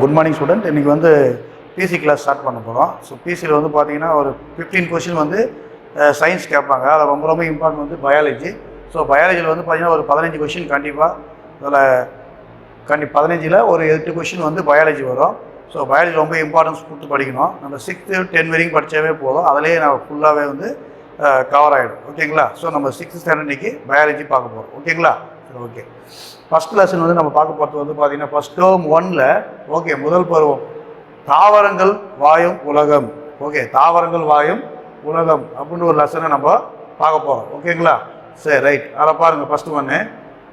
Good morning student இன்றைக்கி வந்து PC class start பண்ண போகிறோம் ஸோ பிசியில் வந்து பார்த்தீங்கன்னா ஒரு ஃபிஃப்டீன் கொஷின் வந்து சயின்ஸ் கேட்பாங்க. அதில் ரொம்ப ரொம்ப இம்பார்ட்டன்ட் வந்து பயாலஜி ஸோ பயாலஜியில் வந்து பார்த்தீங்கன்னா ஒரு பதினஞ்சு கொஷின் கண்டிப்பாக அதில் கண்டி பதினஞ்சில் ஒரு எட்டு கொஷின் வந்து பயாலஜி வரும். ஸோ பயாலஜி ரொம்ப இம்பார்ட்டன்ஸ் கொடுத்து படிக்கணும். நம்ம சிக்ஸ்த்து டென் வரைக்கும் படித்தாவே போதும். அதிலேயே நான் ஃபுல்லாகவே வந்து கவர் ஆகிடும் ஓகேங்களா ஸோ நம்ம சிக்ஸ்த் ஸ்டாண்டர்ட் இன்னைக்கு பயாலஜி பார்க்க போகிறோம் ஓகேங்களா ஓகே ஃபஸ்ட் லெசன் வந்து நம்ம பார்க்க போகிறது வந்து பார்த்தீங்கன்னா ஃபஸ்ட் டேர்ம் ஒன்ல ஓகே முதல் பருவம். தாவரங்கள் வாயும் உலகம். ஓகே தாவரங்கள் வாயும் உலகம் அப்படின்னு ஒரு லெசனை நம்ம பார்க்க போகிறோம் ஓகேங்களா சரி ரைட் அதை பாருங்க ஃபர்ஸ்ட் ஒன்று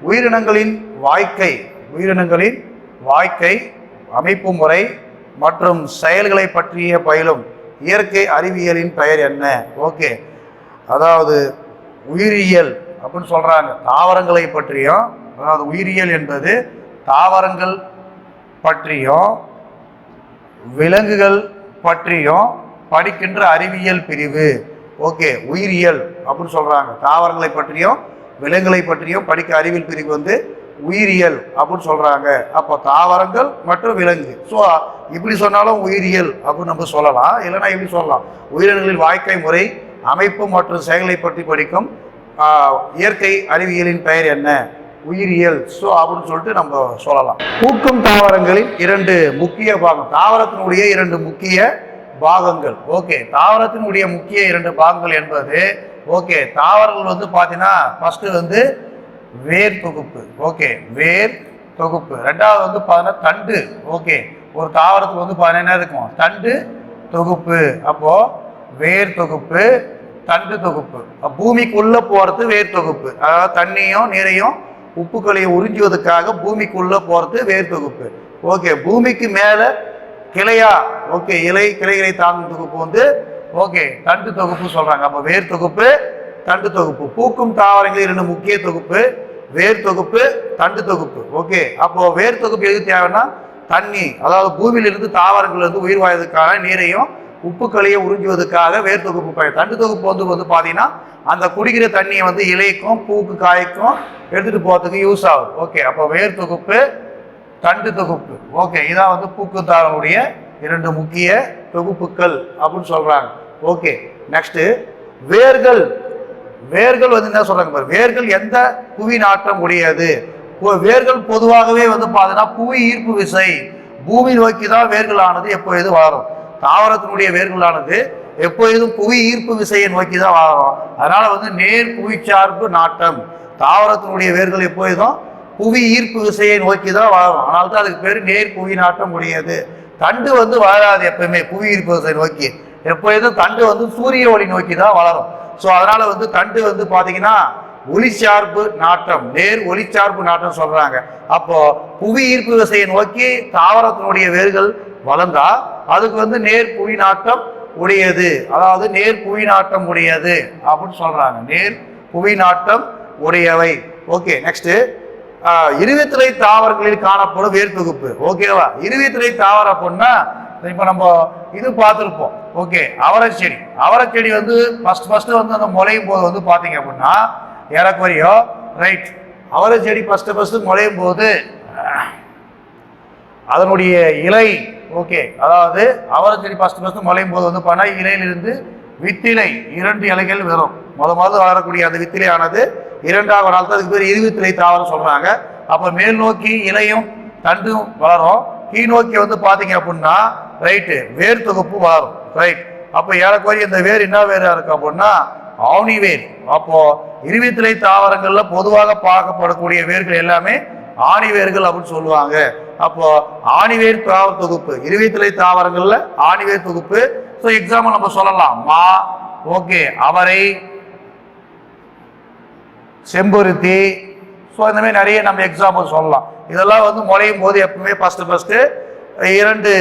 உயிரினங்களின் வாழ்க்கை உயிரினங்களின் வாழ்க்கை அமைப்பு முறை மற்றும் செயல்களை பற்றிய பயிலும் இயற்கை அறிவியலின் பெயர் என்ன? ஓகே அதாவது உயிரியல் அப்படின்னு சொல்கிறாங்க தாவரங்களை பற்றியும் அதாவது உயிரியல் என்பது தாவரங்கள் பற்றியும் விலங்குகள் பற்றியும் படிக்கின்ற அறிவியல் பிரிவு. ஓகே உயிரியல் அப்படின்னு சொல்கிறாங்க தாவரங்களை பற்றியும் விலங்குகளை பற்றியும் படிக்க அறிவியல் பிரிவு வந்து உயிரியல் அப்படின்னு சொல்கிறாங்க அப்போ தாவரங்கள் மற்றும் விலங்கு. ஸோ இப்படி சொன்னாலும் உயிரியல் அப்படின்னு நம்ம சொல்லலாம். இல்லைன்னா இப்படி சொல்லலாம். உயிரினங்களின் வாழ்க்கை முறை அமைப்பு மற்றும் செயல்களை பற்றி படிக்கும் இயற்கை அறிவியலின் பெயர் என்ன? உயிரியல். ஸோ அப்படின்னு சொல்லிட்டு நம்ம சொல்லலாம். பூக்கும் தாவரங்களின் இரண்டு முக்கிய பாகம். தாவரத்தினுடைய இரண்டு முக்கிய பாகங்கள். ஓகே தாவரத்தினுடைய முக்கிய இரண்டு பாகங்கள் என்பது ஓகே தாவரங்கள் வந்து பார்த்தீங்கன்னா ஃபர்ஸ்ட் வந்து வேர் தொகுப்பு. ஓகே வேர் தொகுப்பு. ரெண்டாவது வந்து பார்த்தீங்கன்னா தண்டு. ஓகே ஒரு தாவரத்துக்கு வந்து பார்த்தீங்கன்னா என்ன இருக்கும்? தண்டு தொகுப்பு. அப்போது வேர் தொகுப்பு தண்டு தொகுப்பு. பூமிக்குள்ளே போகிறது போறது வேர் தொகுப்பு. அதாவது தண்ணியும் நீரையும் உப்புக்களையும் உறிஞ்சுவதற்காக பூமிக்குள்ளே போறது வேர் தொகுப்பு. ஓகே பூமிக்கு மேல கிளையா? ஓகே இலை கிளைகளை தாங்கும் தொகுப்பு வந்து ஓகே தண்டு தொகுப்பு சொல்றாங்க. அப்ப வேர் தொகுப்பு தண்டு தொகுப்பு. பூக்கும் தாவரங்கள் இரண்டு முக்கிய தொகுப்பு வேர் தொகுப்பு தண்டு தொகுப்பு. ஓகே அப்போ வேர் தொகுப்பு எது தேவைன்னா தண்ணி. அதாவது பூமியிலிருந்து தாவரங்கள் இருந்து உயிர் வாழ்வதற்கான நீரையும் உப்புக்களையை உறிஞ்சுவதற்காக வேர் தொகுப்பு பயன் தண்டு தொகுப்பு வந்து வந்து பார்த்தீங்கன்னா அந்த குடிக்கிற தண்ணியை வந்து இலைக்கும் பூக்கு காய்க்கும் எடுத்துகிட்டு போகிறதுக்கு யூஸ் ஆகுது ஓகே அப்போ வேர் தொகுப்பு தண்டு தொகுப்பு. ஓகே இதான் வந்து பூக்குத்தாரனுடைய இரண்டு முக்கிய தொகுப்புகள் அப்படின்னு சொல்கிறாங்க ஓகே நெக்ஸ்ட்டு வேர்கள். வேர்கள் வந்து என்ன சொல்கிறாங்க பாரு? வேர்கள் எந்த புவி நாட்டம் உடையது? இப்போ வேர்கள் பொதுவாகவே வந்து பார்த்தீங்கன்னா புவி ஈர்ப்பு விசை. பூமி நோக்கி தான் வேர்களானது எப்பொழுதும் வளரும். தாவரத்தினுடைய வேர்களானது எப்பொழுதும் புவி ஈர்ப்பு விசையை நோக்கி தான் வளரும் அதனால வந்து நேர் புவிச்சார்பு நாட்டம். தாவரத்தினுடைய வேர்கள் எப்பொழுதும் புவி ஈர்ப்பு விசையை நோக்கி தான் வளரும் ஆனால் தான் அதுக்கு பேர் நேர் புவி நாட்டம் உடையது தண்டு வந்து வளராது எப்பயுமே புவி ஈர்ப்பு விசை நோக்கி. எப்பொழுதும் தண்டு வந்து சூரிய ஒளி நோக்கி தான் வளரும். ஸோ அதனால வந்து தண்டு வந்து பார்த்தீங்கன்னா ஒளிச்சார்பு நாட்டம். நேர் ஒளிச்சார்பு நாட்டம் சொல்றாங்க. அப்போ புவி ஈர்ப்பு விசையை நோக்கி தாவரத்தினுடைய வேர்கள் வளர்ந்தா அதுக்கு வந்து நேர் புவி நாட்டம் உடையது. அதாவது நேர் புவி நாட்டம் உடையது அப்படின்னு சொல்றாங்க. நேர் புவி நாட்டம் உடையவை ஓகே நெக்ஸ்ட் இருவித்திரை தாவரங்களில் காணப்படும் வேர் தொகுப்பு. ஓகேவா இருவித்திரை தாவரம் அப்படின்னா இப்போ நம்ம இது பார்த்துருப்போம். ஓகே அவரை செடி அவரை செடி வந்து ஃபர்ஸ்ட் ஃபர்ஸ்ட் வந்து அந்த முளையும் போது வந்து பார்த்தீங்க அப்படின்னா ஏறக்குறையோ ரைட் அவரை செடி ஃபர்ஸ்ட் ஃபர்ஸ்ட் முளையும் போது அதனுடைய இலை ஓகே. அதாவது அவரை செடி ஃபர்ஸ்ட் ஃபஸ்ட்டு முளையும் போது வந்து பனை இலையிலிருந்து வித்திலை இரண்டு இலைகள் வரும் முத முதல்ல வளரக்கூடிய அந்த வித்திலை ஆனது இரண்டாவது வளர்த்து அதுக்கு பேர் இருவித்திலை தாவரம் சொல்கிறாங்க அப்போ மேல் நோக்கி இலையும் தண்டும் வளரும். கீழ் நோக்கி வந்து பார்த்தீங்க அப்படின்னா ரைட்டு வேர் தொகுப்பு வளரும். ரைட் அப்போ ஏறக்குறைய இந்த வேர் என்ன வேராக இருக்கு அப்படின்னா ஆணி வேர். அப்போ இருவித்திலை தாவரங்களில் பொதுவாக பார்க்கப்படக்கூடிய வேர்கள் எல்லாமே ஆணி வேர்கள் அப்படின்னு சொல்லுவாங்க. அப்போ ஆணிவேர் தாவர தொகுப்பு. இருவித்திலை தாவரங்கள்ல ஆணிவேர் தொகுப்பு. ஸோ எக்ஸாம்பிள் நம்ம சொல்லலாம். மா ஓகே அவரை செம்பருத்தி. ஸோ இந்த மாதிரி நிறைய நம்ம எக்ஸாம்பிள் சொல்லலாம். இதெல்லாம் வந்து முளையும் போது எப்பவுமே ஃபஸ்ட்டு ஃபஸ்ட்டு இரண்டு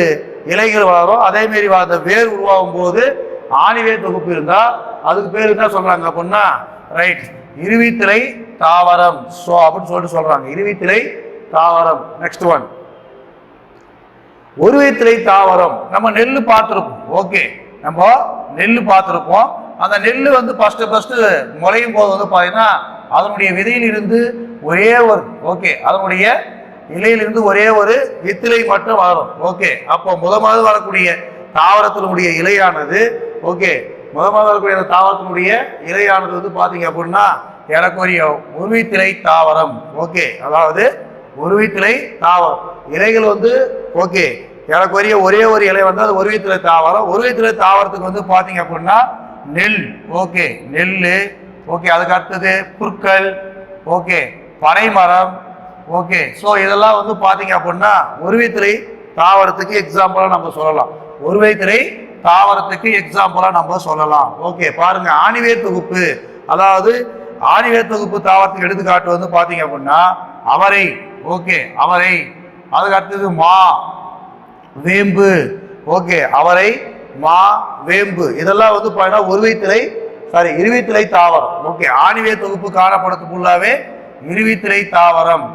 இலைகள் வளரும். அதேமாரி அந்த வேர் உருவாகும் போது ஆணிவேர் தொகுப்பு இருந்தால் அதுக்கு பேர் என்ன சொல்கிறாங்க அப்படின்னா ரைட் இருவித்திலை தாவரம். ஸோ அப்படின்னு சொல்லிட்டு சொல்கிறாங்க இருவித்திலை தாவரம். நெக்ஸ்ட் ஒன் ஒருவித்திலை தாவரம். நம்ம நெல் பார்த்துருப்போம். ஓகே. நம்ம நெல் பார்த்துருப்போம். அந்த நெல் வந்து ஃபர்ஸ்ட் ஃபர்ஸ்ட் முளையும் போது வந்து பார்த்தீங்கன்னா அதனுடைய விதையிலிருந்து ஒரே ஒரு ஓகே அதனுடைய இலையிலிருந்து ஒரே ஒரு வித்திலை மட்டும் வளரும். ஓகே. அப்போ முத முதல் வரக்கூடிய தாவரத்தினுடைய இலையானது ஓகே முத முதல் வரக்கூடிய அந்த தாவரத்தினுடைய இலையானது வந்து பார்த்தீங்க அப்படின்னா ஏறக்குறைய உருவித்திலை தாவரம். ஓகே. அதாவது உருவித்திலை தாவரம். இலைகள் வந்து ஓகே ஏறக்குறைய ஒரே ஒரு இலை வந்து அது உருவித்திலை தாவரம். உருவித்திலை தாவரத்துக்கு வந்து பார்த்தீங்க அப்படின்னா நெல் ஓகே நெல் ஓகே அதுக்கு அடுத்தது புற்கள் ஓகே பனைமரம் ஓகே ஸோ இதெல்லாம் வந்து பார்த்தீங்க அப்படின்னா ஒருவைத்திரை தாவரத்துக்கு எக்ஸாம்பிளாக நம்ம சொல்லலாம். ஒருவைத்திரை தாவரத்துக்கு எக்ஸாம்பிளாக நம்ம சொல்லலாம். ஓகே பாருங்க ஆணிவேர் தொகுப்பு. அதாவது ஆணிவே தொகுப்பு தாவரத்துக்கு எடுத்துக்காட்டு வந்து பார்த்தீங்க அப்படின்னா அவரை ஓகே அவரை அதுக்கு அடுத்தது மா வேம்பு ஓகே அவரை மா வேம்பு இதெல்லாம் வந்து பார்த்தீங்கன்னா ஒருவைத்திரை சாரி இருவித்திரை தாவரம் ஓகே ஆணிவேர் தொகுப்பு காணப்படுறது ஃபுல்லாவே இருவித்திரை தாவரம்.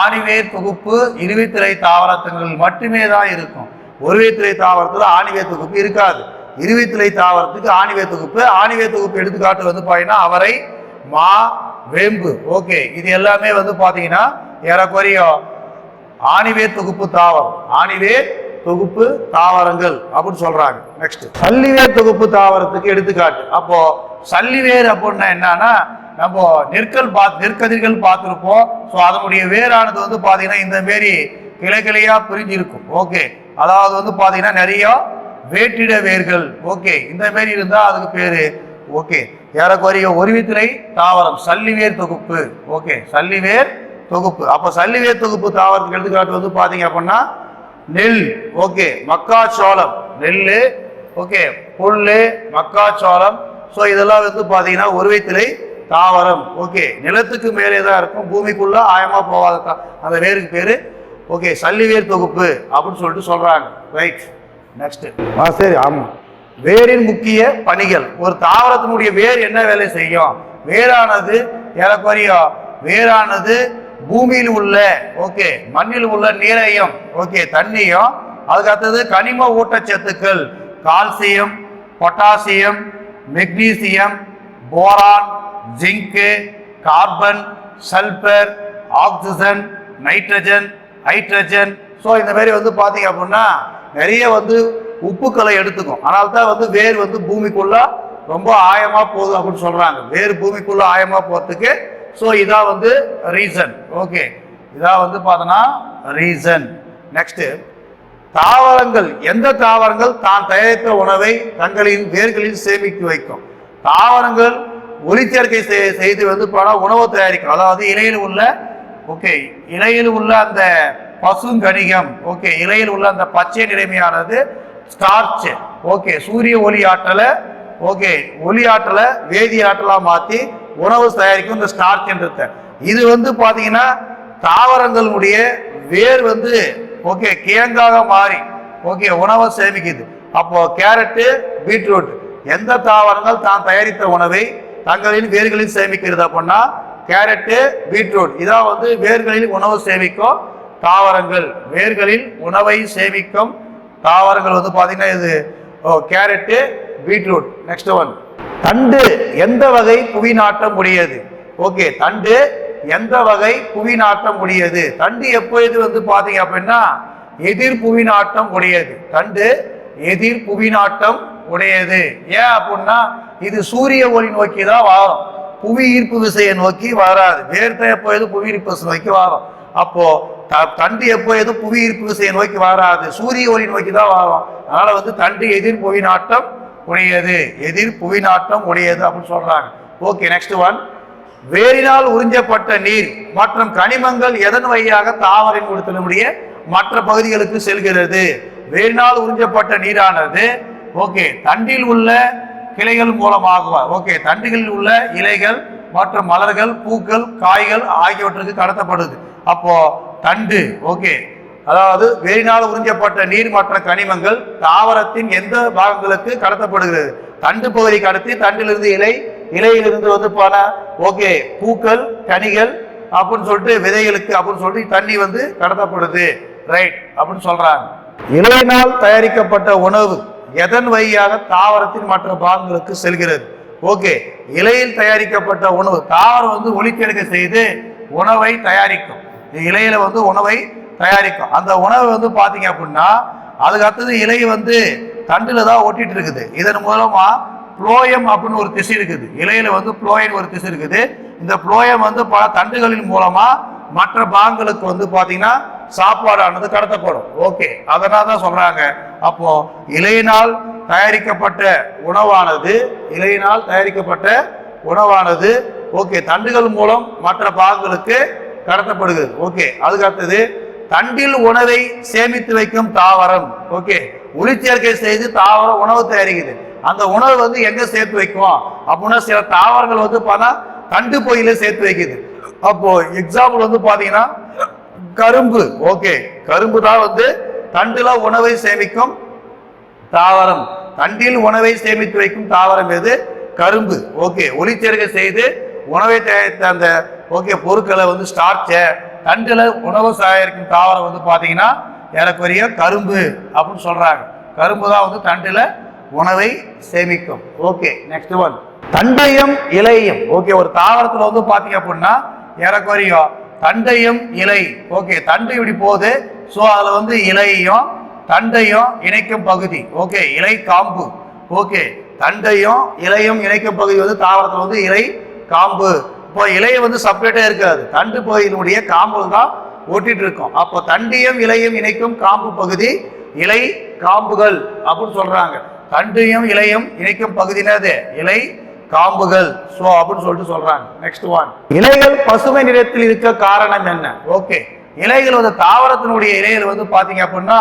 ஆணிவேர் தொகுப்பு இருவித்திரை தாவரத்தங்கள் மட்டுமே தான் இருக்கும். ஒருவேத்திரை தாவரத்தில் ஆணிவேர் தொகுப்பு இருக்காது. இருவித்திரை தாவரத்துக்கு ஆணிவேர் தொகுப்பு ஆணிவேர் தொகுப்பு எடுத்துக்காட்டு வந்து பார்த்தீங்கன்னா அவரை மா வேம்பு. ஓகே இது எல்லாமே வந்து பார்த்தீங்கன்னா ஏறக்குறைய ஆணிவேர் தொகுப்பு தாவரம். ஆணிவேர் தொகுப்பு தாவரங்கள் அப்படின்னு சொல்றாங்க. நெக்ஸ்ட் சல்லிவேர் தொகுப்பு தாவரத்துக்கு எடுத்துக்காட்டு. அப்போ சல்லிவேர் அப்படின்னா என்னன்னா நம்ம நெற்கள் பார்த்து நெற்கதிர்கள் பார்த்துருப்போம். ஸோ அதனுடைய வேரானது வந்து பார்த்தீங்கன்னா இந்த மாரி கிளை கிளையா பிரிஞ்சிருக்கும். ஓகே அதாவது வந்து பார்த்தீங்கன்னா நிறைய வேற்றிட வேர்கள். ஓகே இந்த மாரி இருந்தால் அதுக்கு பேரு ஓகே ஏறக்குறைய ஒருவித்திரை தாவரம் சல்லிவேர் தொகுப்பு. ஓகே சல்லிவேர் தொகுப்பு. அப்ப சல்லிவேர் தொகுப்பு தாவரத்துக்கு எடுத்துக்காட்டு வந்து பாத்தீங்க அப்படின்னா நெல். ஓகே மக்காச்சோளம். நெல் ஓகே புல்லு மக்காச்சோளம். ஸோ இதெல்லாம் வந்து பாத்தீங்கன்னா ஒருவைத்திரை தாவரம். ஓகே நிலத்துக்கு மேலே தான் இருக்கும். பூமிக்குள்ள ஆயமா போகாத அந்த வேருக்கு பேரு ஓகே சல்லிவேர் தொகுப்பு அப்படின்னு சொல்லிட்டு சொல்றாங்க. ரைட் நெக்ஸ்ட் ஆ சரி ஆமாம் வேரின் முக்கிய பணிகள். ஒரு தாவரத்தினுடைய வேர் என்ன வேலை செய்யும்? வேரானது ஏறக்குறையும் வேரானது பூமியில் உள்ள ஓகே மண்ணில் உள்ள நீரையும் ஓகே தண்ணியும் அதுக்கு அடுத்தது கனிம ஊட்டச்சத்துக்கள். Calcium potassium magnesium boron zinc carbon sulphur oxygen nitrogen hydrogen. So இந்த மாதிரி வந்து பார்த்தீங்க அப்படின்னா நிறைய வந்து உப்புக்களை எடுத்துக்கும் ஆனால் தான் வந்து வேர் வந்து பூமிக்குள்ள ரொம்ப ஆயமா போகுது அப்படின்னு சொல்றாங்க. வேர் பூமிக்குள்ள ஆயமா போறதுக்கு ஸோ இதான் வந்து ரீசன் ஓகே இதான் வந்து பார்த்தோன்னா ரீசன் நெக்ஸ்ட் தாவரங்கள் எந்த தாவரங்கள் தான் தயாரித்த உணவை தங்களின் வேர்களில் சேமித்து வைக்கும்? தாவரங்கள் ஒளிச்சேர்க்கை செய்- செய்து வந்து பல உணவு தயாரிக்கும். அதாவது இலையில் உள்ள ஓகே இலையில் உள்ள அந்த பசுங்கணிகம் ஓகே இலையில் உள்ள அந்த பச்சை நிலைமையானது ஸ்டார்ச் ஓகே சூரிய ஒளி ஆற்றலை ஓகே ஒளி ஆற்றலை வேதி ஆற்றலாக மாற்றி உணவு தயாரிக்கும் இந்த ஸ்டார்ச் என்றத இது வந்து பார்த்தீங்கன்னா தாவரங்களுடைய வேர் வந்து ஓகே கிழங்காக மாறி ஓகே உணவை சேமிக்குது. அப்போ கேரட்டு பீட்ரூட் எந்த தாவரங்கள் தான் தயாரித்த உணவை தங்களின் வேர்களில் சேமிக்கிறது அப்படின்னா கேரட்டு பீட்ரூட் இதான் வந்து வேர்களில் உணவு சேமிக்கும் தாவரங்கள். வேர்களில் உணவை சேமிக்கும் தாவரங்கள் வந்து பார்த்தீங்கன்னா இது ஓ கேரட்டு பீட்ரூட் நெக்ஸ்ட் ஒன் தண்டு எந்த வகை புவி நாட்டம் உடையது? ஓகே தண்டு எந்த வகை புவி நாட்டம் உடையது? தண்டு எப்பொழுது வந்து பார்த்தீங்க அப்படின்னா எதிர் புவி நாட்டம் உடையது. தண்டு எதிர் புவி நாட்டம் உடையது. ஏன் அப்படின்னா இது சூரிய ஒளி நோக்கி தான் வாரம். புவி ஈர்ப்பு விசையை நோக்கி வராது. வேர்த்த எப்பொழுது புவி ஈர்ப்பு விசை நோக்கி வரும். அப்போ தண்டு எப்பொழுது புவி ஈர்ப்பு விசையை நோக்கி வராது. சூரிய ஒளி நோக்கி தான் வரும். அதனால வந்து தண்டு எதிர் புவி நாட்டம் உடையது. எதிர் புவி நாட்டம் உடையது அப்படின்னு சொல்றாங்க. ஓகே நெக்ஸ்ட் ஒன் வேரினால் உறிஞ்சப்பட்ட நீர் மற்றும் கனிமங்கள் எதன் வழியாக தாவரின் கொடுத்தனுடைய மற்ற பகுதிகளுக்கு செல்கிறது? வேரினால் உறிஞ்சப்பட்ட நீரானது ஓகே தண்டில் உள்ள கிளைகள் மூலமாக ஓகே தண்டுகளில் உள்ள இலைகள் மற்றும் மலர்கள் பூக்கள் காய்கள் ஆகியவற்றுக்கு கடத்தப்படுது. அப்போ தண்டு. ஓகே. அதாவது வேரினால் உறிஞ்சப்பட்ட நீர் மற்ற கனிமங்கள் தாவரத்தின் எந்த பாகங்களுக்கு கடத்தப்படுகிறது? தண்டு பகுதி கடத்தி தண்டிலிருந்து இலை இலையிலிருந்து வந்து போன ஓகே பூக்கள் கனிகள் அப்படின்னு சொல்லிட்டு விதைகளுக்கு அப்படின்னு சொல்லிட்டு தண்ணி வந்து கடத்தப்படுது. ரைட். அப்படின்னு சொல்றாங்க. இலையினால் தயாரிக்கப்பட்ட உணவு எதன் வழியாக தாவரத்தின் மற்ற பாகங்களுக்கு செல்கிறது? ஓகே. இலையில் தயாரிக்கப்பட்ட உணவு தாவரம் வந்து ஒளிச்சேர்க்கை செய்து உணவை தயாரிக்கும். இலையில வந்து உணவை தயாரிக்கும். அந்த உணவை வந்து பார்த்தீங்க அப்படின்னா அதுக்கு அடுத்தது இலை வந்து தண்டுல தான் ஒட்டிட்டு இருக்குது. இதன் மூலமா புளோயம் அப்படின்னு ஒரு திசை இருக்குது. இலையில வந்து புளோயன் ஒரு திசை இருக்குது. இந்த புளோயம் வந்து பல தண்டுகளின் மூலமா மற்ற பாகங்களுக்கு வந்து பாத்தீங்கன்னா சாப்பாடானது கடத்தப்படும். ஓகே. அதனால தான் சொல்றாங்க. அப்போ இலையினால் தயாரிக்கப்பட்ட உணவானது இலையினால் தயாரிக்கப்பட்ட உணவானது ஓகே தண்டுகள் மூலம் மற்ற பாகங்களுக்கு கடத்தப்படுகிறது. ஓகே அதுக்கு அடுத்தது தண்டில் உணவை சேமித்து வைக்கும் தாவரம். ஓகே ஒளிச்சேர்க்கை செய்து தாவரம் உணவு தயாரிக்குது. அந்த உணவு வந்து எங்க சேர்த்து வைக்கும்? அப்படின்னா சில தாவரங்கள் வந்து பார்த்தா தண்டு பகுதியில சேர்த்து வைக்குது. அப்போ எக்ஸாம்பிள் வந்து பாத்தீங்கன்னா கரும்பு. ஓகே கரும்பு தான் வந்து தண்டுல உணவை சேமிக்கும் தாவரம். தண்டில் உணவை சேமித்து வைக்கும் தாவரம் எது? கரும்பு. ஓகே ஒளிச்சேர்க்கை செய்து உணவை தயாரித்த அந்த ஓகே பொருட்களை வந்து ஸ்டார்ச்சை தண்டில் உணவு சாயிருக்கும் தாவரம் வந்து பார்த்தீங்கன்னா ஏறக்குறைய கரும்பு அப்படின்னு சொல்கிறாங்க கரும்பு தான் வந்து தண்டில் உணவை சேமிக்கும். ஓகே நெக்ஸ்ட் ஒன் தண்டையும் இலையும். ஓகே ஒரு தாவரத்தில் வந்து பார்த்தீங்க அப்படின்னா ஏறக்குறைய தண்டையும் இலை. ஓகே தண்டு இப்படி போகுது. ஸோ அதில் வந்து இலையும் தண்டையும் இணைக்கும் பகுதி. ஓகே இலை காம்பு. ஓகே தண்டையும் இலையும் இணைக்கும் பகுதி வந்து தாவரத்தில் வந்து இலை காம்பு. இப்போ இலையை வந்து செப்பரேட்டா இருக்காது. தண்டு பகுதியினுடைய காம்பு தான் ஒட்டிட்டு இருக்கும். அப்போ தண்டியும் இலையும் இணைக்கும் காம்பு பகுதி இலை காம்புகள் அப்படின்னு சொல்றாங்க. தண்டையும் இலையும் இணைக்கும் பகுதினது இலை காம்புகள். சோ அப்படின்னு சொல்லிட்டு சொல்றாங்க. நெக்ஸ்ட் ஒன் இலைகள் பசுமை நிறத்தில் இருக்க காரணம் என்ன? ஓகே இலைகள் வந்து தாவரத்தினுடைய இலைகள் வந்து பாத்தீங்க அப்படின்னா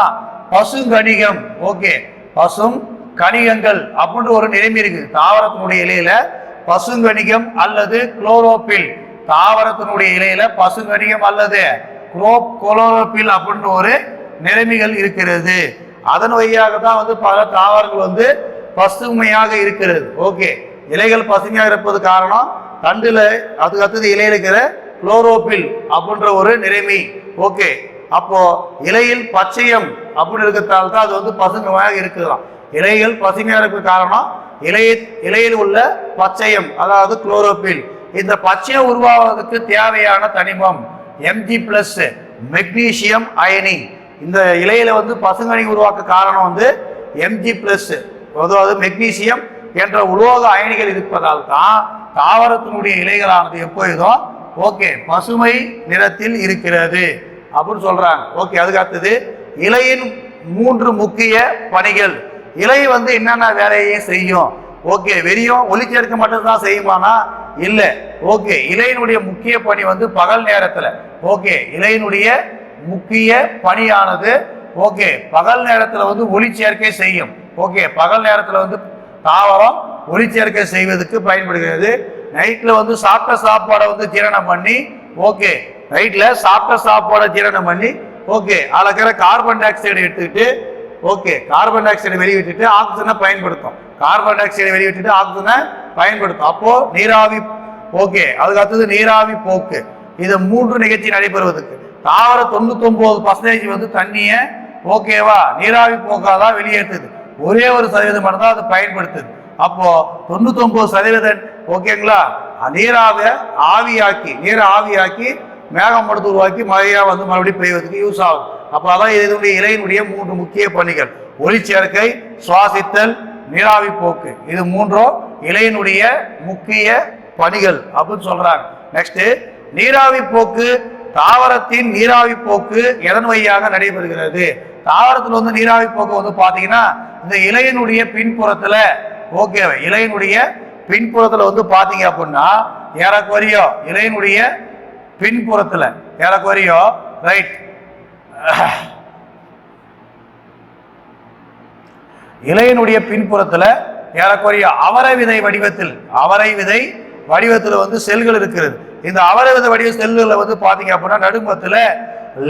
பசுங்கணிகம் ஓகே பசும் கணிகங்கள் அப்படின்ற ஒரு நிலைமை இருக்கு தாவரத்தினுடைய இலையில பசுங்கணிகம் அல்லது குளோரோபில். தாவரத்தினுடைய இலையில பசுங்கணிகம் அல்லது குரோப் குளோரோபில் அப்படின்ற ஒரு நிலைமைகள் இருக்கிறது. அதன் வழியாக தான் வந்து பல தாவரங்கள் வந்து பசுமையாக இருக்கிறது. ஓகே. இலைகள் பசுமையாக இருப்பது காரணம் தண்டுல அதுக்கு அடுத்தது இலையில இருக்கிற குளோரோபில் அப்படின்ற ஒரு நிலைமை. ஓகே. அப்போ இலையில் பச்சையம் அப்படின்னு இருக்கிறதால தான் அது வந்து பசுமையாக இருக்கலாம். இலைகள் பசுமையாக இருக்க காரணம் இலைய இலையில் உள்ள பச்சையம் அதாவது குளோரோபில் இந்த பச்சையம் உருவாவதற்கு தேவையான தனிமம் எம்ஜி பிளஸ் மெக்னீசியம் அயனி இந்த இலையில வந்து பசுங்கனி உருவாக்க காரணம் வந்து எம்ஜி பிளஸ் அதாவது மெக்னீசியம் என்ற உலோக அயனிகள் இருப்பதால் தான் தாவரத்தினுடைய இலைகளானது எப்பொழுதும் ஓகே பசுமை நிறத்தில் இருக்கிறது அப்படின்னு சொல்றாங்க. ஓகே அதுக்கு அடுத்தது இலையின் மூன்று முக்கிய பணிகள். இலை வந்து என்னென்ன வேலையையும் செய்யும்? ஓகே வெறியும் ஒளிச்சேர்க்க மட்டும்தான் செய்யுமானா? இல்லை. ஓகே இலையினுடைய முக்கிய பணி வந்து பகல் நேரத்தில். ஓகே இலையினுடைய முக்கிய பணியானது ஓகே பகல் நேரத்தில் வந்து ஒளிச்சேர்க்கை செய்யும். ஓகே பகல் நேரத்தில் வந்து தாவரம் ஒளிச்சேர்க்கை செய்வதற்கு பயன்படுகிறது. நைட்டில் வந்து சாப்பிட்ட சாப்பாடை வந்து ஜீரணம் பண்ணி ஓகே நைட்டில் சாப்பிட்ட சாப்பாடை ஜீரணம் பண்ணி ஓகே அதில் கார்பன் டை ஆக்சைடு எடுத்துக்கிட்டு ஓகே கார்பன் டை ஆக்சைடை வெளியிட்டுட்டு ஆக்சிஜனை பயன்படுத்தும். கார்பன் டை ஆக்சைடை வெளியிட்டுட்டு ஆக்சிஜனை பயன்படுத்தும். அப்போ நீராவி ஓகே அதுக்கு அடுத்தது நீராவி போக்கு. இது மூன்று நிகழ்ச்சி நடைபெறுவதற்கு. தாவர தொண்ணூத்தொன்பது பர்சன்டேஜ் வந்து தண்ணியை ஓகேவா நீராவி போக்காதான் வெளியேற்றுது. ஒரே ஒரு சதவீதம் மட்டும் தான் அது பயன்படுத்துது. அப்போ தொண்ணூத்தொன்பது சதவீதம் ஓகேங்களா நீராவை ஆவியாக்கி நீரை ஆவியாக்கி மேகம் படுத்து உருவாக்கி மழையாக வந்து மறுபடியும் பெய்வதற்கு யூஸ் ஆகும். அப்போ அதான் இதனுடைய இலையினுடைய மூன்று முக்கிய பணிகள். ஒளிச்சேர்க்கை சுவாசித்தல் நீராவி போக்கு. இது மூன்றும் இலையினுடைய முக்கிய பணிகள் அப்படின்னு சொல்றாங்க. நெக்ஸ்ட் நீராவி போக்கு தாவரத்தின் நீராவி போக்கு எதன் வழியாக நடைபெறுகிறது? தாவரத்தில் வந்து நீராவி போக்கு வந்து பார்த்தீங்கன்னா இந்த இலையினுடைய பின்புறத்தில் ஓகே இலையினுடைய பின்புறத்தில் வந்து பார்த்தீங்க அப்படின்னா ஏறக்குறையோ இலையினுடைய பின்புறத்தில். ஏறக்குறையோ ரைட் இளையனுடைய பின்புறத்தில் ஏறக்குறைய அவரை விதை வடிவத்தில். அவரை விதை வடிவத்தில் வந்து செல்கள் இருக்கிறது. இந்த அவரை விதை வடிவ செல்களை வந்து பார்த்தீங்க அப்படின்னா நடுமத்தில்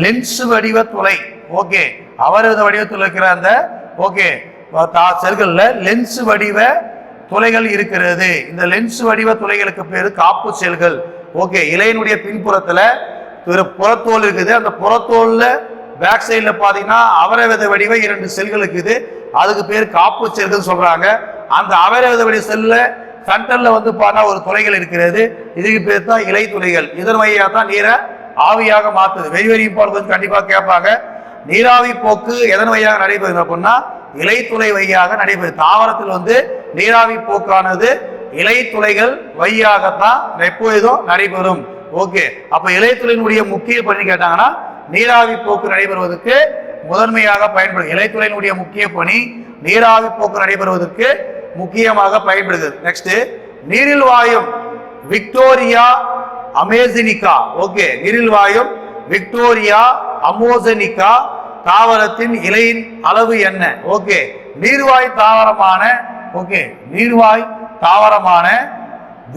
லென்ஸ் வடிவ துளை. ஓகே அவரை வித வடிவத்தில் இருக்கிற அந்த ஓகே செல்களில் லென்ஸ் வடிவ துளைகள் இருக்கிறது. இந்த லென்ஸ் வடிவ துளைகளுக்கு பேர் காப்பு செல்கள். ஓகே இலையினுடைய பின்புறத்துல ஒரு புறத்தோல் இருக்குது. அந்த புறத்தோல்ல பேக் சைடில் பாத்தீங்கன்னா அவரை வித வடிவ இரண்டு செல்கள் இருக்குது. அதுக்கு பேர் காப்பு செல்கள் சொல்றாங்க. அந்த அவரை வித வடிவ செல்ல சென்டர்ல வந்து பார்த்தா ஒரு துளைகள் இருக்கிறது. இதுக்கு பேர் தான் இலை துளைகள். இதன் வழியாக தான் நீரை ஆவியாக மாத்துது. வெறி வெறி இம்பார்ட்டன்ட் கண்டிப்பா கேட்பாங்க. நீராவி போக்கு எதன் வழியாக நடைபெறுது அப்படின்னா இலைத்துளை வழியாக நடைபெறுது. தாவரத்தில் வந்து நீராவி போக்கானது இலைத்துளைகள் வழியாகத்தான் எப்பொழுதும் நடைபெறும். ஓகே. அப்ப இலைத்துளையினுடைய முக்கிய பணி கேட்டாங்கன்னா நீராவி போக்கு நடைபெறுவதற்கு முதன்மையாக பயன்படும் இலைத்துளையினுடைய முக்கிய பணி நீராவி போக்கு நடைபெறுவதற்கு முக்கியமாக பயன்படுகிறது. நெக்ஸ்ட் நீரில் வாயும் விக்டோரியா அமேசினிகா. ஓகே. நீரில் வாயும் விக்டோரியா அமோசனிகா தாவரத்தின் இலையின் அளவு என்ன? ஓகே. நீர்வாய் தாவரமான ஓகே. நீர்வாய் தாவரமான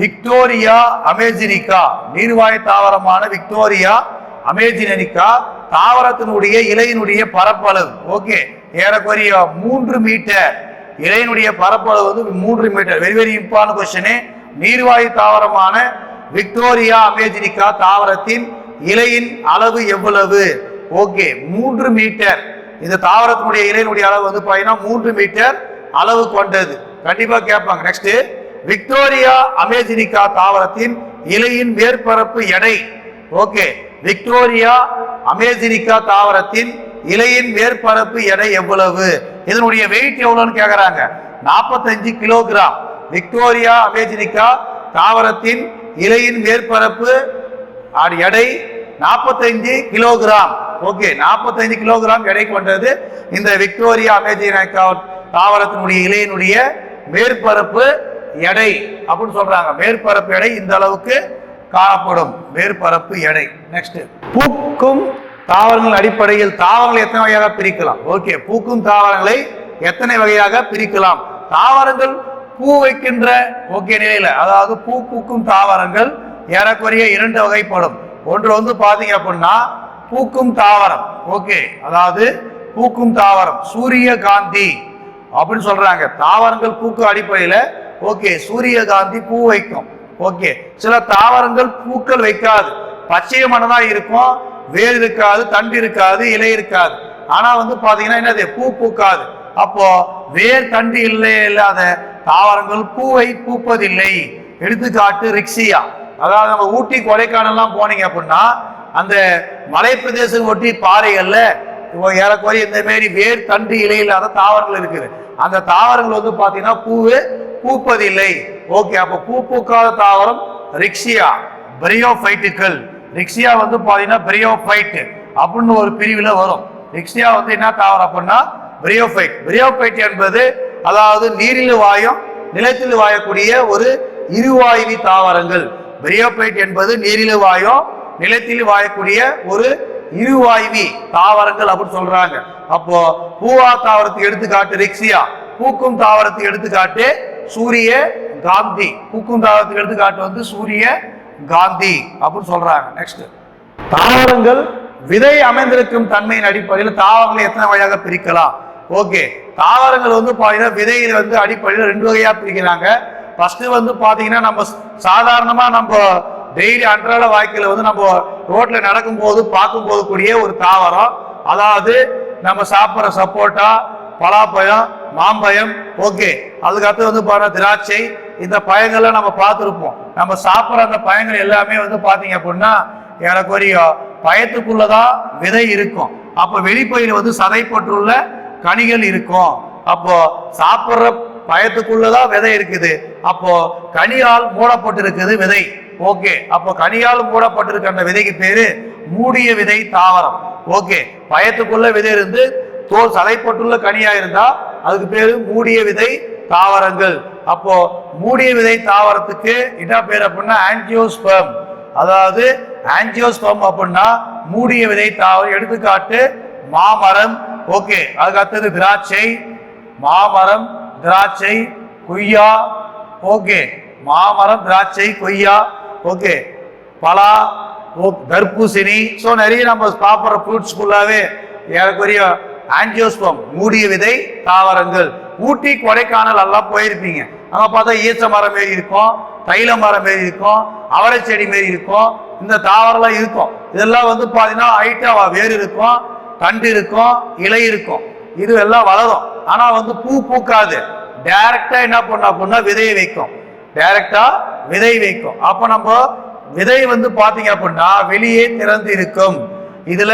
விக்டோரியா அமேசினிகா. நீர்வாய் தாவரமான விக்டோரியா அமேசினிகா தாவரத்தினுடைய இலையினுடைய பரப்பளவு. ஓகே ஏறக்குறைய மூன்று மீட்டர். இலையினுடைய பரப்பளவு வந்து மூன்று metre. Very very important question நீர்வாயு தாவரமான விக்டோரியா அமேசினிகா தாவரத்தின் இலையின் அளவு எவ்வளவு? ஓகே மூன்று மீட்டர். இந்த தாவரத்தினுடைய இலையினுடைய அளவு வந்து பார்த்தீங்கன்னா மூன்று மீட்டர் அளவு கொண்டது. கண்டிப்பா கேட்பாங்க. நெக்ஸ்ட்டு விக்டோரியா அமேசினிகா தாவரத்தின் இலையின் மேற்பரப்பு எடை. ஓகே. விக்டோரியா அமேசினிகா தாவரத்தின் இலையின் மேற்பரப்பு எடை எவ்வளவு? இதனுடைய வெயிட் எவ்வளவுன்னு கேக்குறாங்க. 45 கிலோகிராம் விக்டோரியா அமேசினிகா தாவரத்தின் இலையின் மேற்பரப்பு எடை 45 கிலோகிராம் ஓகே. 45 கிலோகிராம் எடை கொண்டது இந்த விக்டோரியா அமேசினிகா தாவரத்தினுடைய இலையினுடைய மேற்பரப்பு எடை அப்படின்னு சொல்றாங்க. மேற்பரப்பு எடை இந்த அளவுக்கு காணப்படும். மேற்பரப்பு எடை. நெக்ஸ்ட் பூக்கும் தாவரங்கள் அடிப்படையில் தாவரங்களை எத்தனை வகையாக பிரிக்கலாம்? ஓகே பூக்கும் தாவரங்களை எத்தனை வகையாக பிரிக்கலாம்? தாவரங்கள் பூ வைக்கின்ற ஓகே நிலையில. அதாவது பூ பூக்கும் தாவரங்கள் ஏறக்குறைய இரண்டு வகைப்படும். ஒன்று வந்து பாத்தீங்க அப்படின்னா பூக்கும் தாவரம். ஓகே அதாவது பூக்கும் தாவரம். சூரியகாந்தி அப்படின்னு சொல்றாங்க. தாவரங்கள் பூக்கு அடிப்படையில ஓகே சூரியகாந்தி பூ வைக்கும். ஓகே சில தாவரங்கள் பூக்கள் வைக்காது. பச்சை மனதா இருக்கும் வேர் இருக்காது தண்டு இருக்காது இலை இருக்காது. ஆனா வந்து பாத்தீங்கன்னா என்னது பூ பூக்காது. அப்போ வேர் தண்டு இல்லை இல்லாத தாவரங்கள் பூவை பூப்பதில்லை. எடுத்துக்காட்டு ரிக்ஸியா அதாவது நம்ம ஊட்டி கொடைக்கானல்லாம் போனீங்க அப்படின்னா அந்த மலை பிரதேசம் ஒட்டி பாறைகள்ல ஏறக்குறைய இந்த மாதிரி வேர் தண்டு இலை இல்லாத தாவரங்கள் இருக்குது. அந்த தாவரங்கள் வந்து பாத்தீங்கன்னா பூவு பூப்பதில்லை ஓகே அப்ப பூ பூக்காத தாவரம் ரிக்ஷியா பிரியோஃபைட்டுகள் ரிக்ஷியா வந்து பாத்தீங்கன்னா பிரியோஃபைட் அப்படின்னு ஒரு பிரிவுல வரும். ரிக்ஷியா வந்து என்ன தாவரம் அப்படின்னா பிரியோஃபைட் பிரியோஃபைட் என்பது அதாவது நீரில் வாயும் நிலத்தில் வாயக்கூடிய ஒரு இருவாயுவி தாவரங்கள். பிரியோஃபைட் என்பது நீரில் வாயும் நிலத்தில் வாயக்கூடிய ஒரு இருவாயுவி தாவரங்கள் அப்படின்னு சொல்றாங்க. அப்போ பூவா தாவரத்துக்கு எடுத்துக்காட்டு ரிக்ஸியா பூக்கும் தாவரத்துக்கு எடுத்துக்காட்டு சூரிய காந்தி. பூக்குந்தாவத்துக்கு எடுத்துக்காட்டு வந்து சூரிய காந்தி அப்படின்னு சொல்றாங்க. நெக்ஸ்ட் தாவரங்கள் விதை அமைந்திருக்கும் தன்மையின் அடிப்படையில் தாவரங்களை எத்தனை வகையாக பிரிக்கலாம்? ஓகே தாவரங்கள் வந்து பாத்தீங்கன்னா விதையில் வந்து அடிப்படையில் ரெண்டு வகையா பிரிக்கிறாங்க. ஃபர்ஸ்ட் வந்து பாத்தீங்கன்னா நம்ம சாதாரணமா நம்ம டெய்லி அன்றாட வாழ்க்கையில வந்து நம்ம ரோட்ல பார்க்கும் போது கூடிய ஒரு தாவரம். அதாவது நம்ம சாப்பிட்ற சப்போட்டா பலாப்பழம் மாம்பழம் ஓகே. அதுக்கடுத்து வந்து பாருங்க திராட்சை. இந்த பழங்கள்லாம் நம்ம பார்த்துருப்போம். நம்ம சாப்பிட்ற அந்த பழங்கள் எல்லாமே வந்து பார்த்தீங்க அப்படின்னா ஏறக்குறைய பயத்துக்குள்ளதான் விதை இருக்கும். அப்போ வெளிப்பயில் வந்து சதைப்பற்றுள்ள கனிகள் இருக்கும். அப்போ சாப்பிட்ற பயத்துக்குள்ளதான் விதை இருக்குது. அப்போ கனியால் மூடப்பட்டிருக்குது விதை. ஓகே. அப்போ கனியால் மூடப்பட்டிருக்க அந்த விதைக்கு பேரு மூடிய விதை தாவரம். ஓகே. பயத்துக்குள்ள விதை இருந்து தோல் சதைப்பட்டுள்ள கனியா இருந்தா அதுக்கு பேரு மூடிய விதை தாவரங்கள். அப்போ மூடிய விதை தாவரத்துக்கு என்ன பேர் அப்படின்னா ஆன்டியோஸ்பெர்ம் அதாவது ஆன்டியோஸ்பெர்ம் அப்படின்னா மூடிய விதை தாவரம் எடுத்துக்காட்டு மாமரம். ஓகே அதுக்கு அடுத்தது திராட்சை மாமரம் திராட்சை கொய்யா. ஓகே மாமரம் திராட்சை கொய்யா. ஓகே பலா தர்பூசணி. ஸோ நிறைய நம்ம சாப்பிட்ற ஃப்ரூட்ஸ்குள்ளாவே ஏறக்குரிய ஏறக்குறைய ஆன்ஜியோஸ்பம் மூடிய விதை தாவரங்கள். ஊட்டி கொடைக்கானல் எல்லாம் போயிருப்பீங்க. அங்க பார்த்தா ஈச்ச மரம் மாரி இருக்கும் தைல மரம் மாரி இருக்கும் அவரை செடி மாரி இருக்கும் இந்த தாவரம்லாம் இருக்கும். இதெல்லாம் வந்து பார்த்தீங்கன்னா ஹைட்டா வேர் இருக்கும் தண்டு இருக்கும் இலை இருக்கும். இது எல்லாம் வளரும். ஆனா வந்து பூ பூக்காது. டைரக்டா என்ன பண்ண அப்படின்னா விதையை வைக்கும். டைரக்டா விதை வைக்கும். அப்ப நம்ம விதை வந்து பாத்தீங்க அப்படின்னா வெளியே திறந்து இருக்கும் இதுல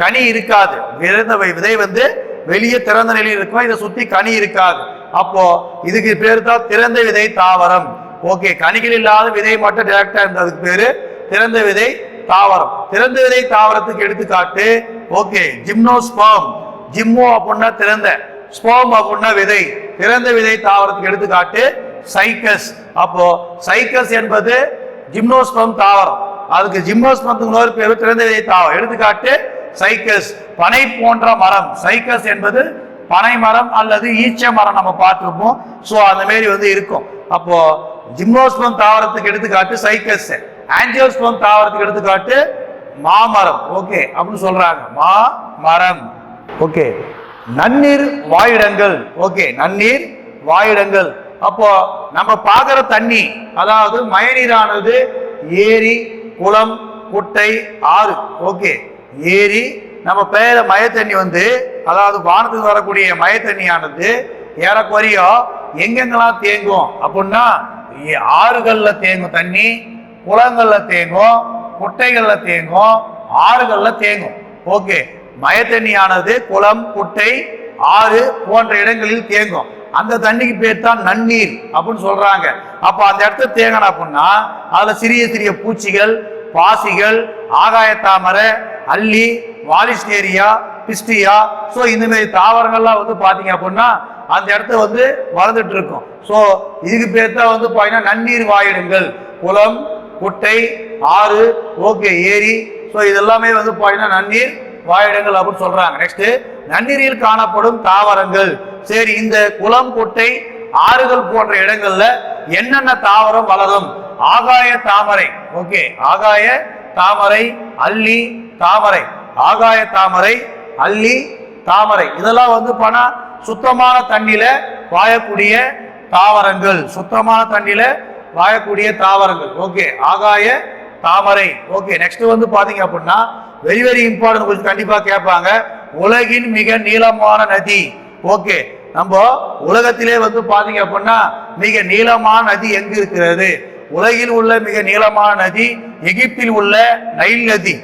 கனி இருக்காது. விழுந்த விதை வந்து வெளியே திறந்த நிலையில் இருக்கும்? இதை சுத்தி கனி இருக்காது. அப்போ இதுக்கு பேர் தான் திறந்த விதை தாவரம். ஓகே கனிகள் இல்லாத விதை மட்டும் டைரக்டா இருந்ததுக்கு பேரு திறந்த விதை தாவரம். திறந்த விதை தாவரத்துக்கு எடுத்துக்காட்டு ஓகே ஜிம்னோஸ்பாம் ஜிம்மோ அப்படின்னா திறந்த. ஸ்போம் அப்படின்னா விதை. திறந்த விதை தாவரத்துக்கு எடுத்துக்காட்டு சைக்கஸ் அப்போ சைக்கஸ் என்பது ஜிம்னோஸ்பம் தாவரம். அதுக்கு ஜிம்னோஸ்பத்துக்கு இன்னொரு பேர் திறந்த விதை தாவரம். எடுத்துக்காட்டு சைக்கஸ் பனை போன்ற மரம். சைக்கஸ் என்பது பனை மரம் அல்லது ஈச்ச மரம் நம்ம பார்த்துருப்போம். ஸோ அந்த மாரி வந்து இருக்கும். அப்போ ஜிம்னோஸ்பம் தாவரத்துக்கு எடுத்துக்காட்டு சைக்கஸ் ஆஞ்சியோஸ்பம் தாவரத்துக்கு எடுத்துக்காட்டு மாமரம். ஓகே அப்படின்னு சொல்றாங்க. மா மரம் ஓகே நன்னீர் வாயிடங்கள். ஓகே நன்னீர் வாயிடங்கள். அப்போ நம்ம பார்க்குற தண்ணி அதாவது மழைநீரானது ஏரி குளம் குட்டை ஆறு. ஓகே. ஏறி நம்ம பெயர மழை தண்ணி வந்து அதாவது வானத்துக்கு வரக்கூடிய மழை தண்ணியானது ஏறக்குறைய எங்கெங்கெல்லாம் தேங்கும் அப்படின்னா ஆறுகளில் தேங்கும் தண்ணி குளங்களில் தேங்கும் குட்டைகளில் தேங்கும் ஆறுகளில் தேங்கும். ஓகே. மழை தண்ணியானது குளம் குட்டை ஆறு போன்ற இடங்களில் தேங்கும். அந்த தண்ணிக்கு பேர் தான் நன்னீர் அப்படின்னு சொல்றாங்க. அப்போ அந்த இடத்துல தேங்கணும் அப்படின்னா அதில் சிறிய சிறிய பூச்சிகள் பாசிகள் ஆகாய தாமரை அல்லி வாலிஸ்டேரியா பிஸ்டியா ஸோ இந்த மாதிரி தாவரங்கள்லாம் வந்து பார்த்தீங்க அப்படின்னா அந்த இடத்த வந்து வளர்ந்துட்டு இருக்கும். ஸோ இதுக்கு பேர் தான் வந்து பார்த்தீங்கன்னா நன்னீர் வாயிடுங்கள் குளம் குட்டை ஆறு ஓகே ஏரி. ஸோ இதெல்லாமே வந்து பார்த்தீங்கன்னா நன்னீர் வாயிடங்கள் அப்படின்னு சொல்றாங்க. நெக்ஸ்ட் நன்னீரில் காணப்படும் தாவரங்கள். சரி இந்த குளம் குட்டை ஆறுகள் போன்ற இடங்கள்ல என்னென்ன தாவரம் வளரும்? ஆகாய தாமரை. ஓகே ஆகாய தாமரை அல்லி தாமரை ஆகாய தாமரை அள்ளி தாமரை. இதெல்லாம் வந்து பண சுத்தமான தண்ணியில வாயக்கூடிய தாவரங்கள். சுத்தமான தண்ணியில வாயக்கூடிய தாவரங்கள். ஓகே ஆகாய தாமரை. ஓகே நெக்ஸ்ட் வந்து பாத்தீங்க அப்படின்னா வெரி வெரி இம்பார்ட்டன்ட் கொஞ்சம் கண்டிப்பா கேட்பாங்க உலகின் மிக நீளமான நதி. ஓகே நம்ம உலகத்திலே வந்து பாத்தீங்க அப்படின்னா மிக நீளமான நதி எங்க இருக்கிறது? உலகில் உள்ள மிக நீளமான நதி எகிப்தில் உள்ள நைல் நதி.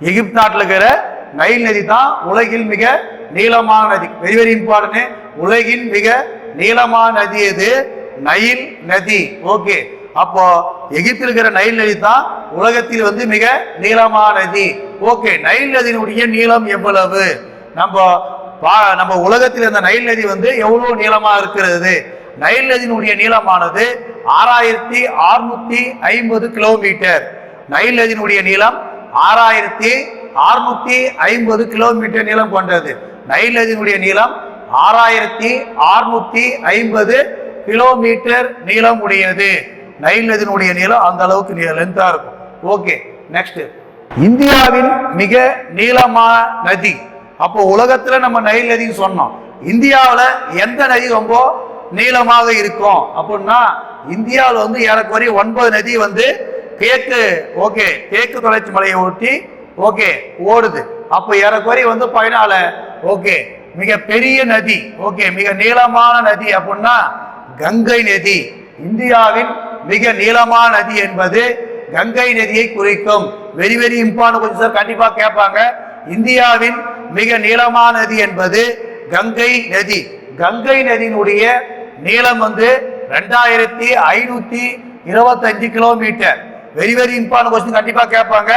எகிப்து நாட்டில் இருக்கிற நைல் நதி தான் உலகில் மிக நீளமான நதி. Very very important. உலகின் மிக நீளமான நதி எது? நைல் நதி. ஓகே. அப்போ எகிப்தில் இருக்கிற நைல் நதி தான் உலகத்தில் வந்து மிக நீளமான நதி. ஓகே. நைல் நதியினுடைய நீளம் எவ்வளவு? நம்ம பா- நம்ம உலகத்தில் இந்த நைல் நதி வந்து எவ்வளவு நீளமா இருக்கிறது? நைல் நதியினுடைய நீளமானது ஆறாயிரத்தி அறுநூத்தி ஐம்பது கிலோமீட்டர். நைல் நதியினுடைய நீளம் ஆறாயிரத்தி அறுநூத்தி ஐம்பது கிலோமீட்டர் நீளம் கொண்டது. நைல் நதியினுடைய நீளம் ஆறாயிரத்தி அறுநூத்தி ஐம்பது கிலோமீட்டர் நீளம் உடையது. நைல் நதியினுடைய நீளம் அந்த அளவுக்கு லென்த்தாக இருக்கும். ஓகே நெக்ஸ்ட் இந்தியாவின் மிக நீளமான நதி. அப்போ உலகத்துல நம்ம நைல் நதின்னு சொன்னோம். இந்தியாவில் எந்த நதி ரொம்ப நீளமாக இருக்கும்? அப்படின்னா இந்தியாவில் வந்து ஏறக்குறைய ஒன்பது நதி வந்து கிழக்கு ஓகே கிழக்கு தொடர்ச்சி மலையை ஒட்டி ஓகே ஓடுது. அப்போ ஏறக்குறைய வந்து பயனால ஓகே மிக பெரிய நதி ஓகே மிக நீளமான நதி அப்படின்னா கங்கை நதி. இந்தியாவின் மிக நீளமான நதி என்பது கங்கை நதியை குறிக்கும். வெரி வெரி இம்பார்ட்டன் கொஞ்சம் சார் கண்டிப்பாக கேட்பாங்க. இந்தியாவின் மிக நீளமான நதி என்பது கங்கை நதி. கங்கை நதியினுடைய நீளம் வந்து ரெண்டாயிரத்தி ஐநூத்தி இருபத்தஞ்சு kilometre very very important question கண்டிப்பாக கேட்பாங்க.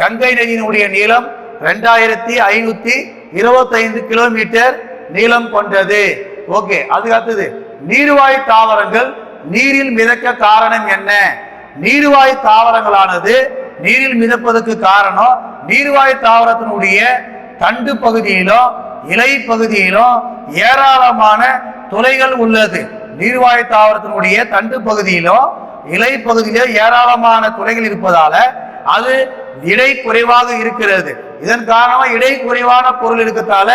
கங்கை நதியினுடைய நீளம் ரெண்டாயிரத்தி ஐநூத்தி இருபத்தைந்து கிலோமீட்டர் நீளம் கொண்டது. ஓகே அதுக்கு அடுத்தது நீர்வாய் தாவரங்கள் நீரில் மிதக்க காரணம் என்ன? நீர்வாய் தாவரங்களானது நீரில் மிதப்பதற்கு காரணம் நீர்வாய் தாவரத்தினுடைய தண்டு பகுதியிலும் இலை பகுதியிலும் ஏராளமான துளைகள் உள்ளது. நீர்வாழ் தாவரத்தினுடைய தண்டு பகுதியிலும் இலை பகுதியிலோ ஏராளமான துளைகள் இருப்பதால அது இடை குறைவாக இருக்கிறது. இதன் காரணமாக இடை குறைவான பொருள் இருக்கத்தால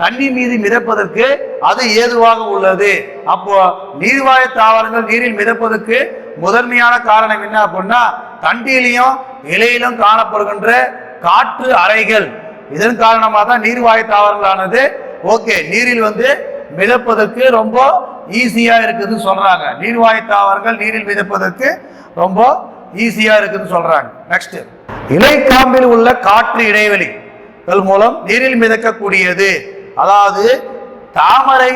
தண்ணி மீது மிதப்பதற்கு அது ஏதுவாக உள்ளது. அப்போ நீர்வாழ் தாவரங்கள் நீரில் மிதப்பதற்கு முதன்மையான காரணம் என்ன அப்படின்னா தண்டியிலையும் இலையிலும் காணப்படுகின்ற காற்று அறைகள். இதன் காரணமாக தான் நீர்வாழ் தாவரங்களானது ஓகே நீரில் வந்து மிதப்பதற்கு ரொம்ப ஈஸியா இருக்குதுன்னு சொல்றாங்க. நீர்வாய் தாவரங்கள் நீரில் மிதப்பதற்கு ரொம்ப ஈஸியா இருக்குதுன்னு சொல்றாங்க. நெக்ஸ்ட் இலைக்காம்பில் உள்ள காற்று இடைவெளிகள் மூலம் நீரில் மிதக்கக்கூடியது. அதாவது தாமரை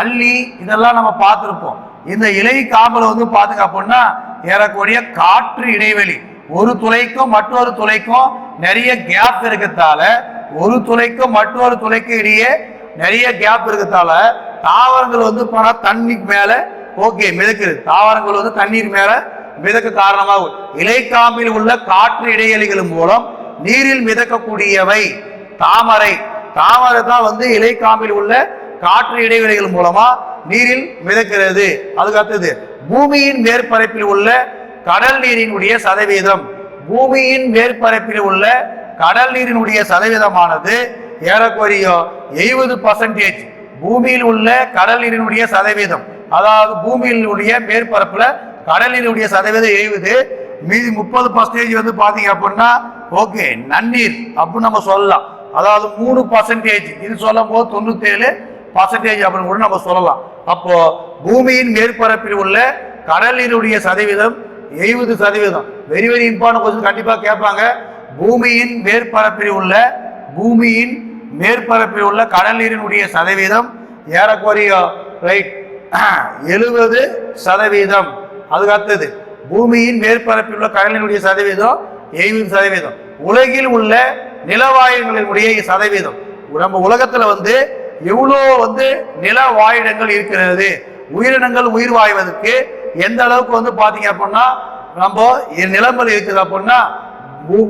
அள்ளி இதெல்லாம் நம்ம பார்த்துருப்போம். இந்த இலை காம்பல் வந்து பார்த்துங்க அப்படின்னா ஏறக்கூடிய காற்று இடைவெளி. ஒரு துளைக்கும் மற்றொரு துளைக்கும் நிறைய கேப் இருக்கிறதால ஒரு துளைக்கும் மற்றொரு துளைக்கும் இடையே நிறைய கேப் இருக்கிறதால தாவரங்கள் வந்து போனால் தண்ணிக்கு மேல ஓகே மிதக்குது. தாவரங்கள் வந்து தண்ணீர் மேல மிதக்க காரணமாகும். இலைக்காம்பில் உள்ள காற்று இடைவெளிகள் மூலம் நீரில் மிதக்கக்கூடியவை தாமரை. தாமரை தான் வந்து இலைக்காம்பில் உள்ள காற்று இடைவெளிகள் மூலமா நீரில் மிதக்கிறது. அதுக்கு அடுத்தது பூமியின் மேற்பரப்பில் உள்ள கடல் நீரினுடைய சதவீதம். பூமியின் மேற்பரப்பில் உள்ள கடல் நீரினுடைய சதவீதமானது ஏறக்குறைய எழுபது பர்சன்டேஜ் பூமியில் உள்ள கடல் நீரினுடைய சதவீதம். அதாவது பூமியினுடைய மேற்பரப்புல கடலினுடைய சதவீதம் எழுபது மீதி முப்பது பர்சன்டேஜ் வந்து பாத்தீங்க அப்படின்னா ஓகே நன்னீர் அப்படின்னு நம்ம சொல்லலாம். அதாவது மூணு பர்சன்டேஜ் இது சொல்லும் போது தொண்ணூத்தேழு பர்சன்டேஜ் அப்படின்னு கூட நம்ம சொல்லலாம். அப்போ பூமியின் மேற்பரப்பில் உள்ள கடல் சதவீதம் எழுபது சதவீதம். வெரி வெரி இம்பார்ட்டன் கொஸ்டின் கண்டிப்பா கேட்பாங்க. பூமியின் மேற்பரப்பில் உள்ள பூமியின் மேற்பரப்பில் உள்ள கடல் நீரினுடைய சதவீதம் ஏறக்குறைய ரைட் எழுபது சதவீதம். அதுக்கு அடுத்தது பூமியின் மேற்பரப்பில் உள்ள கடலினுடைய சதவீதம் எழுபது சதவீதம். உலகில் உள்ள நிலவாயுகளினுடைய சதவீதம். நம்ம உலகத்துல வந்து எவ்வளோ வந்து நிலவாழிடங்கள் இருக்கிறது? உயிரினங்கள் உயிர் வாய்வதற்கு எந்த அளவுக்கு வந்து பாத்தீங்க அப்படின்னா நம்ம நிலங்கள் இருக்குது அப்படின்னா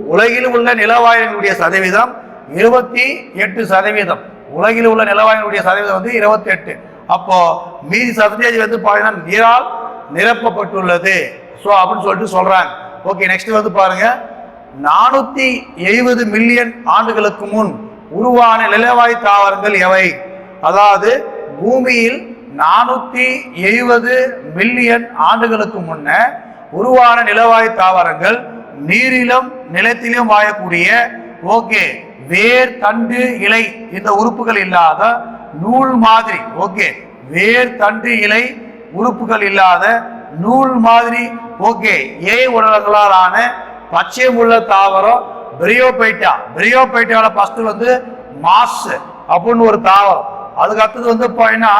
உலகில் உள்ள நிலவாயுகளுடைய சதவீதம் இருபத்தி எட்டு சதவீதம். உலகில் உள்ள நிலவாயினுடைய சதவீதம் வந்து இருபத்தி எட்டு. அப்போ மீதி சதவீதம் வந்து பார்த்தீங்கன்னா நீரால் நிரப்பப்பட்டுள்ளது. ஸோ அப்படின்னு சொல்லிட்டு சொல்றாங்க. ஓகே நெக்ஸ்ட் வந்து பாருங்க. நானூத்தி எழுபது மில்லியன் ஆண்டுகளுக்கு முன் உருவான நிலவாய் தாவரங்கள் எவை? அதாவது பூமியில் நானூத்தி எழுபது மில்லியன் ஆண்டுகளுக்கு முன்ன உருவான நிலவாய் தாவரங்கள் நீரிலும் நிலத்திலும் வாழக்கூடிய ஓகே வேர் தண்டு இலை இந்த உறுப்புகள் இல்லாத நூல் மாதிரி ஓகே வேர் தண்டு இலை உறுப்புகள் இல்லாத நூல் மாதிரி ஓகே ஏ உடல்களால் ஆன பச்சை முள்ள தாவரம் பிரியோபைட்டா பிரியோபைட்டாவில் ஃபர்ஸ்ட் வந்து மாஸ் அப்படின்னு ஒரு தாவரம். அதுக்கு அடுத்தது வந்து போயின்னா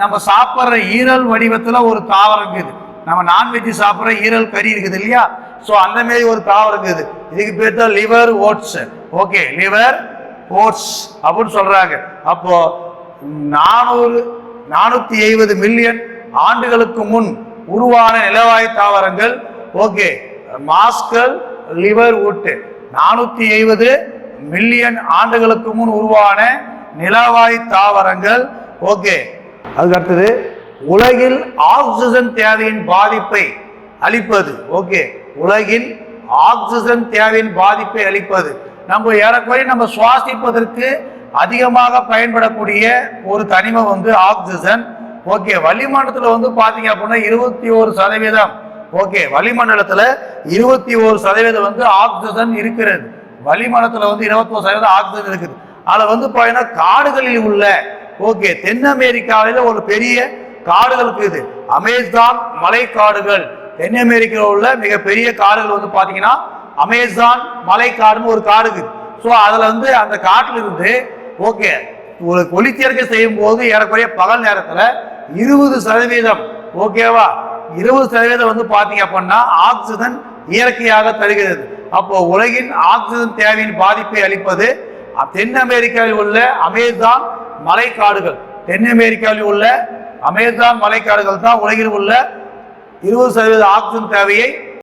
நம்ம சாப்பிட்ற ஈரல் வடிவத்தில் ஒரு தாவரம் இருக்குது. நம்ம நான்வெஜ் சாப்பிட்ற ஈரல் கறி இருக்குது இல்லையா? ஸோ அந்த மாரி ஒரு தாவரம் இருக்குது. இதுக்கு பேர் தான் liver oats okay liver oats அப்படின்னு சொல்றாங்க. அப்போ நானூறு நானூத்தி எழுபது மில்லியன் ஆண்டுகளுக்கு முன் உருவான நிலவாய் தாவரங்கள் ஓகே மாஸ்கல் லிவர் உட் நானூத்தி எழுபது மில்லியன் ஆண்டுகளுக்கு முன் உருவான நிலவாய் தாவரங்கள் ஓகே. அதுக்கு அடுத்தது உலகில் ஆக்சிஜன் தேவையின் பாதிப்பை அளிப்பது ஓகே. உலகில் ஆக்சிஜன் தேவையின் பாதிப்பை அளிப்பது. நம்ம ஏறக்குறைய நம்ம சுவாசிப்பதற்கு அதிகமாக பயன்படக்கூடிய ஒரு தனிமம் வந்து ஆக்சிஜன் ஓகே வளிமண்டலத்தில் வந்து பார்த்தீங்க அப்படின்னா இருபத்தி ஒரு சதவீதம். ஓகே வளிமண்டலத்தில் இருபத்தி ஒரு சதவீதம் வந்து ஆக்சிஜன் இருக்கிறது. வளிமண்டலத்தில் வந்து இருபத்தி ஒரு சதவீதம் ஆக்சிஜன் இருக்குது. அதில் வந்து பார்த்தீங்கன்னா காடுகளில் உள்ள ஓகே தென் அமெரிக்காவில் ஒரு பெரிய காடுகள் இருக்குது அமேசான் மலைக்காடுகள். தென் அமெரிக்காவில் உள்ள மிகப்பெரிய காடுகள் வந்து பார்த்தீங்கன்னா அமேசான் மலை காடுன்னு ஒரு காடு இருக்குது. ஸோ அதில் வந்து அந்த காட்டில் இருந்து ஓகே ஒரு ஒளிச்சேர்க்கை செய்யும் போது ஏறக்குறைய பகல் நேரத்தில் இருபது சதவீதம் ஓகேவா இருபது சதவீதம் வந்து பார்த்தீங்க அப்படின்னா ஆக்சிஜன் இயற்கையாக தருகிறது. அப்போ உலகின் ஆக்சிஜன் தேவையின் பாதிப்பை அளிப்பது தென் அமெரிக்காவில் உள்ள அமேசான் மலைக்காடுகள். தென் அமெரிக்காவில் உள்ள அமேசான் மலைக்காடுகள் தான் உலகில் உள்ள இருபது சதவீத ஆக்சிஜன் தேவையை